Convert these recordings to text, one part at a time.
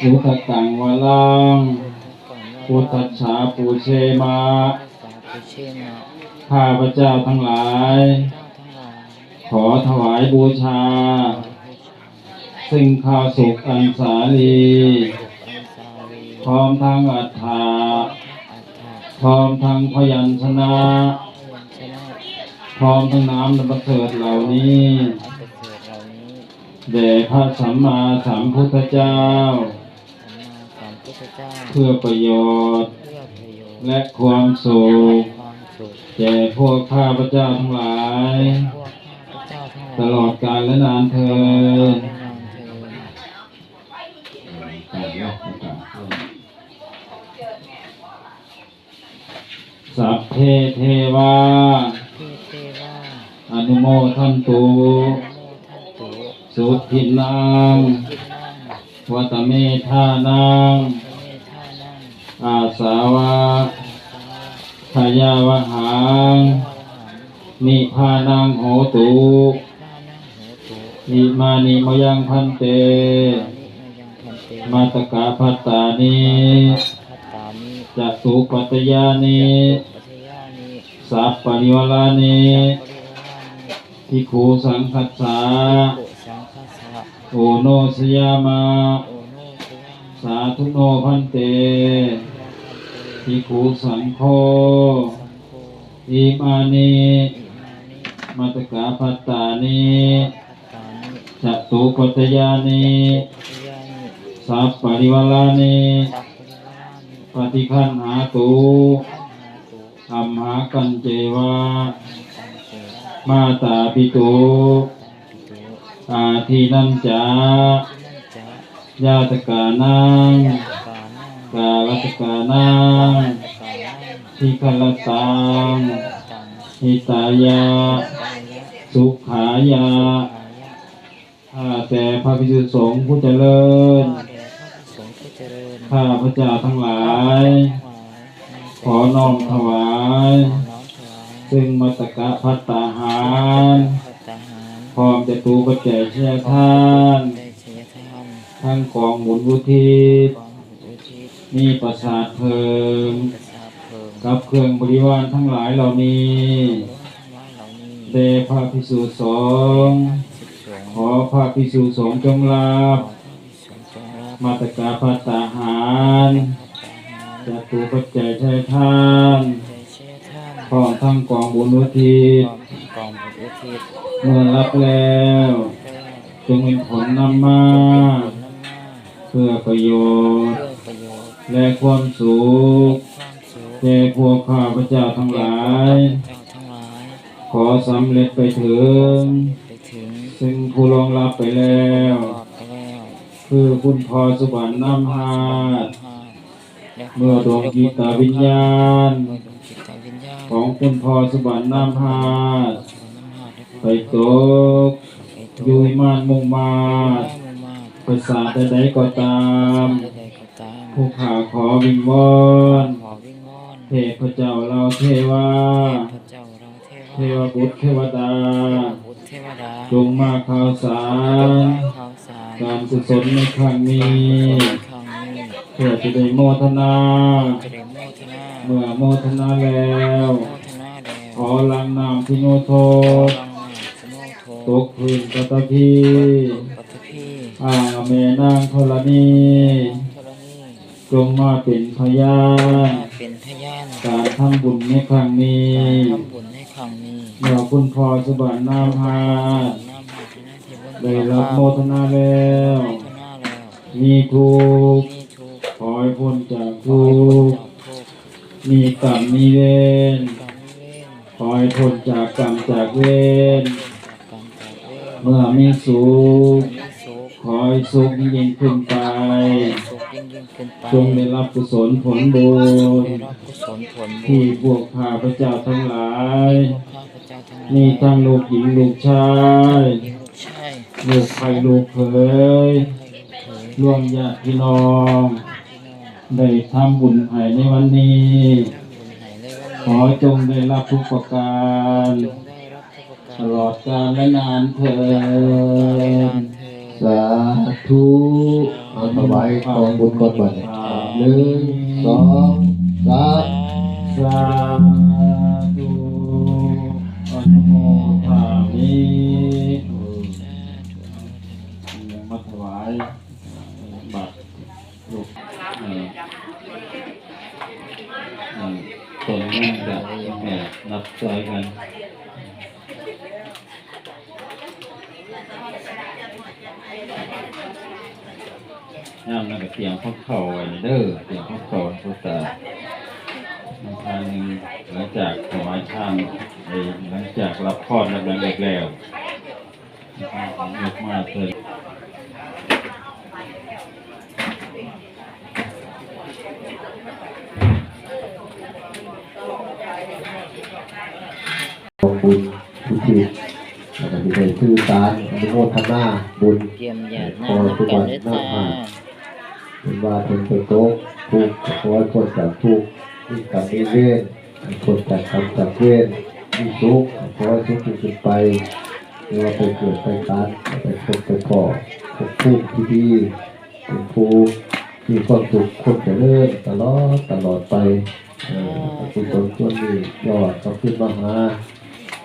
สุขตังวะลังก่อนว่าพุทธัสสาปูเชมะสาธุเชนะข้าพเจ้าทั้งหลายเจ้าทั้งหลาย ขอถวายบูชา ซึ่งข้าวสุกอันสาลีอันสาลีพร้อมทั้งอัฏฐาอัฏฐะพร้อมทั้งพยัญชนะพยัญชนะพร้อมทั้งน้ำนประเสริฐเหล่านี้อันประเสริฐเหล่านี้แด่พระสัมมาสัมพุทธเจ้าสัมมาสัมพุท ธเจ้า เพื่อประโยชน์ เพื่อประโยชน์และความสุขความสุขแก่พวกข้าพเจ้าทั้งหลาย พวกข้าพเจ้าทั้งหลายตลอดกาลและนานเทอญและนานเทอญสัพเพเทวาพี่เทวาอนุโมทันตุ โมทันตุสุทินังทินังวัตเมธานังพระเมธานัง อาสาวะอาสาวะขยาวหังนิพานังโหตุนิมานิมยังพันเต มาตกาพัตตานิจัตุปัตยานิสัพปริวลานิปริวานิทิคูสังคัสสาปุสังคัสสะโอโนสยามา สาธุโนพันเตทิคูสังโฆสังโฆอิมานิมาตกาพัตตานิพัตตานิจัตุปัตยานิปัจยานิสัพปริวลานิปริวานิปฏิคันหาตุอัมหากันเจวะมาตาปิตุตาปิตุอาทีนันจา ญาตกานังกานังกาลตกานังกานังทิคลตังตังหิตายา สุขายาข้าแต่พระภิกษุสงฆ์ผู้เจริญข้าพระสงฆ์ผู้เจริญ ข้าพระเจ้าทั้งหลาย ขอน้อมถวาย ซึ่งมัตกะพัตตาหารพัตตาหารพร้อมจะตูปัจจัยเชื่อท่าน ทั้งกองหมุนวุทิศกองอุทิศมีประสาทเพลิงประสาทเพลิงกับเครื่องบริวารทั้งหลายเหล่านี้ทั้งหลายเหล่านี้เดพระพิสุสงฆ์สิบสองขอพระพิสุสงฆ์จงรับสงจงรับมาตกาพัตตาหารพัตตาหารจะตูปัจจัยใช้ท่านได้เสียทานพร้อมทั้งกองบุญวุทิศกองกองบุญอุทิศเมื่อรับแล้วแก้วจงเป็นผลนำมาผลน้ำมา เพื่อประโยชน์ เพื่อประโยชน์และความสุขความสุขแก่พวกข้าพเจ้าทั้งหลาย เจ้าทั้งหลายขอสำเร็จไปถึง ไปถึงซึ่งผู้รองรับไปแล้ว รอดไปแล้วคือคุณพอสุวรรณน้ำฮาดเมื่อดวงจิตวิญญาณ เมื่อดวงจิตวิญญาณของคุณพอสุวรรณน้ำฮาด น้ำหาดไปตกอยู่มานมุงมาด ภาษาใดๆก็ตาม ใดๆก็ตามผู้ข่าขอวิงวอนขอวิงวอนเทพเจ้าเราเทวาพระเจ้าเราเทเทววบุตรเทวดา บุตรเทวดาจงมาข่าวสาร ข่าวสารการกุศลในครั้งนี้ ครั้งนี้เพื่อจะได้โมทนา จะได้โมทนาเมื่อโมทนาแล้ว โมทนาแด่ขอลังนามพิโนโทรังนาสมุโทตกพื้นกัตพีปัตพี อ่างอเมนางธรณีธรณีจงมาเป็นพยานเป็นพยานการทำบุญในครั้งนี้การทำบุญในครั้งนี้เมื่อคุณพ่อสุบันนามฮาดน้ำหาที่นั่นที่บนได้รับโมทนาแล้วโมทนาแล้วมีทุกข์นี่ถูกขอให้พ้นจากขอทุให้พ้นกข์จากทุกข์มีกรรมมีเวรกรรมเวรขอให้พ้นจากกรรมจากเวรจากกรรมจากเวรเมื่อมีสุขมีสุ ขขอให้สุขยิ่งขึ้นไปสุขยิ่งยิ่งขึ้นไปจงได้รับกุศลผลบุญได้รับกุศลผลบุที่ญพวกข้าพระเจ้าทั้งหลายข้าพเจ้าทั้งหลายมีทั้งลูกหญิงลูกชายหญิงลูกชายลูกใครลูกเขยให้ลูกเขยร่วมญาติพี่น้องพี่น้อง ได้ทำบุญให้ในวันนี้บุญให้ในวันขนี้อจงได้รับทุกประการจงได้รับทุกประการ ตลอดกาลและนานเถิตลอด สาธุเอาถวายกองบุญก่อนบัดนี้หนึ่งสองสามสาธุอนุโมทามิยังมาถวายบัตรลูกเอ่อเอ่อตนนั่งกับแม่นับใจกัน น้ำนั่นก็เตรียมข้าวเข่าไว้เด้อเตรียมข้าวเข่าพุทธาในทางหนึ่งหลังจากถวายทานไปหลังจากรับพรรับแรงแล้วยกมาเถิดกองบุญทุกทีแล้วก็ที่ได้ชื่อสารอนุโมทนาบุญเตรียมญาติหน้าน้ำกันเด้อจ้า เป็นว่าเป็นไปโต๊ะทุกขอให้คนจากทุกข์มีกรรมมีเวรให้คนจากกรรมจากเวรมีทุกข์ขอให้ทุกข์สุดไปไม่ว่าไปเกิดไปตายไปพบไปก่อพบผู้ที่ดีเป็นผู้มีความสุขคนเจริญตลอดตลอดไปเออกุศลส่วนนี้ยอดก็ขึ้นมาหา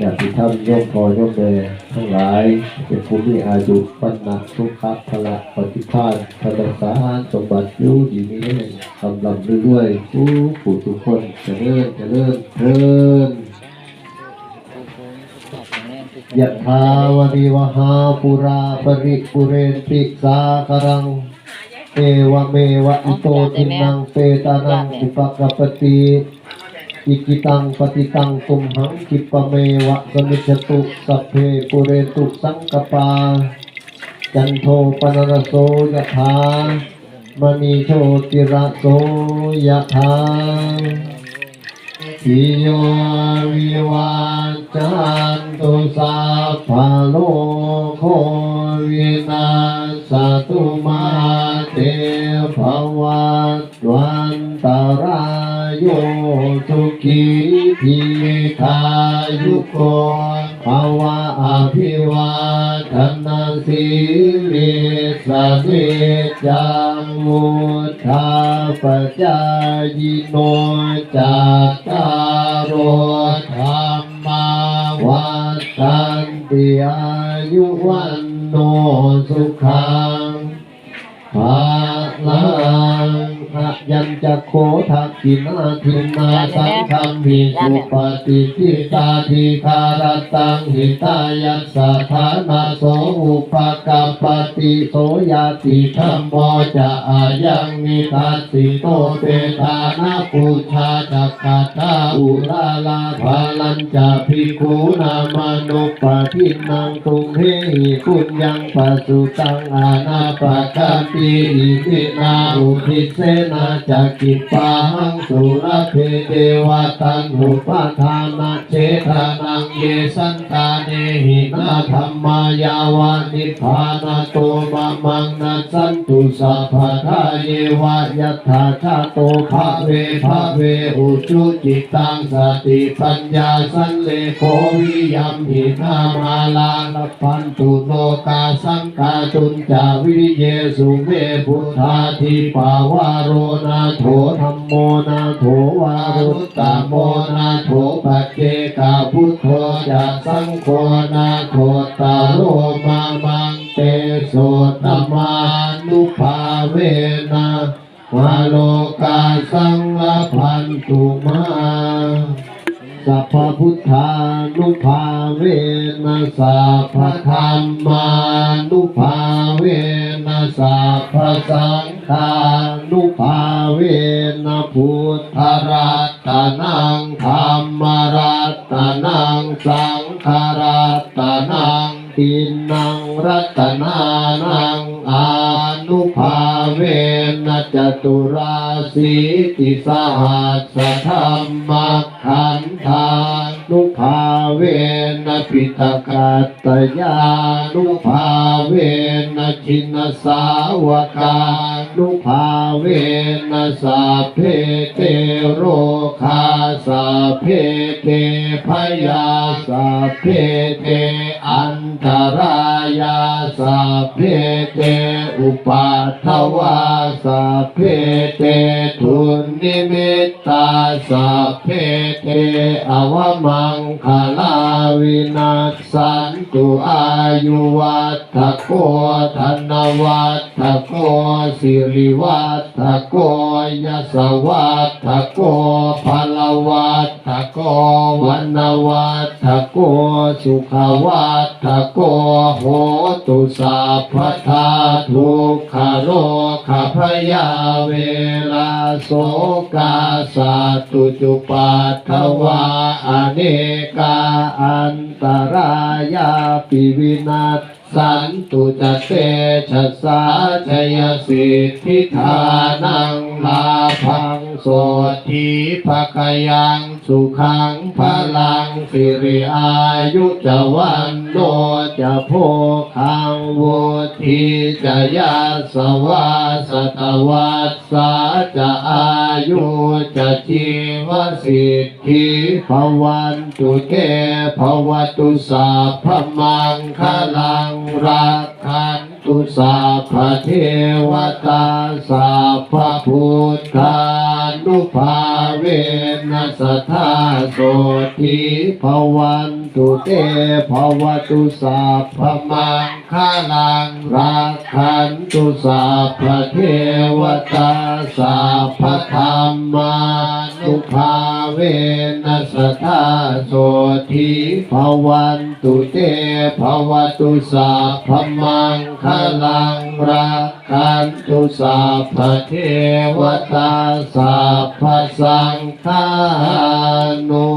อยากที่ทำยกพอยกแม่ทั้งหลายเป็นผู้มีอายุปัญญทุกขะพละปฏิภาณพลัสารสมบัติยุดีมีแห่งกำลังด้วยๆผู้ผู้ทุกคนจะเริ่เจะเริ่เทินยะถาวริวหาปุราปริปุเรนติสาคารังเอวเมวะอิโตทินังเปตานังอุปกปติ อิกิตังปฏิตังตุมหังคิปะเมวะสมิจตุสัพเพปุเรตุสังกปา จันโทปนรโสยะถามณีโชติระโสยะถาปิโยวิวัจจันตุสัพพะโลกโควินาสตุมาเตภวัตวันตราย โยสุขีทีขายุโกภวะอภิวาทนาสิริสเนจังมุทาปจายโนจัตตารโอธรรมาวัฏันติอายุวันโนสุขังภาลังข ยันจะโคทักขินาทินาสังฆมมิสุปฏิทิตาทิคารตังหิตายัสสะฐานาโสอุปกัปติโสยาติธรรมโมจะอายังมิทัสสิโตเตทานาปุชาจักขตาอุลาลาภาลัญจะภิกขุนามานุปทินังตุงเฮหิปุญญังปัสสุตังอานาปะคันติอิตินาอุทิเสนาจักิปาหังสุรเพเทวตังอุปทานาเจทานังเยสันตาเนหินาธรรมายาวานิพานาโตมะมังนาสันตุสัพพะทาเยวะยัตถาชาโตภะเวภะเวอุจุจิตังสติปัญญาสันเลโควิยัมหินามาลาลพันตุโลกาสังกาจุนจาวิเยสุเมพุทธาทิปาวาโรนนาโถธรรมโมนาโถวารุตตโมนาโถปัจเจกาพุทโธจักสังโฆนาโถตาโรมามังเตโสตมานุภาเวนะวาโลกาสังลพันตุมา สัพพพุทธานุภาเวนะสัพพธรรมานุภาเวนะสัพพสังฆานุภาเวนะพุทธรัตนังธรรมรัตนังสังฆรัตนังตินังรัตนานังอานุภาเวนะจตุราสีติสหัสธรรม ขันธานุภาเวนะปิตกาตตยานุภาเวนะชินสาวกา นุภาเวนะสัพเพเตโรคาสัพเพเตพยาสัพเพเตอันตรายาสัพเพเตอุปัฏฐวาสัพเพเตทุนนิมิตตาสัพเพเตอวมังคลาวินัสสันตุอายุวัฏโกธนวัฏโกสิริวัฏโกยสวัฏโกพลวัฏโกวันวัฏโกสุขวัฏโกโหตุสัพพทาทุกขโรคพยาเวลาโสกาสัตตุจุปัฏฐวาอเนกาอันตรายาปิวินัส สันตุจเตชะสาชยสิทธิธานัง ลาพังโสทีภคยังสุขังพลังสิริอายุจวันโนจะโพคังโวทีจะยาสวาสตวัสสาจะอายุจะชีวสิทธิภวันตุเตภวตุสัพพมังคลังรักขัน ตุสัพเทวตาสัพพุทธานุภาเวนัสธาโสทิภวันตุเตภวตุสัพมังคาลังรักขันตุสัพเทวตาสัพพธรรมานุภา เวนัสธาโสทิภวันตุเตภวตุสาพมังคลังรักขันตุสาพเทวตาสาพสังฆานุ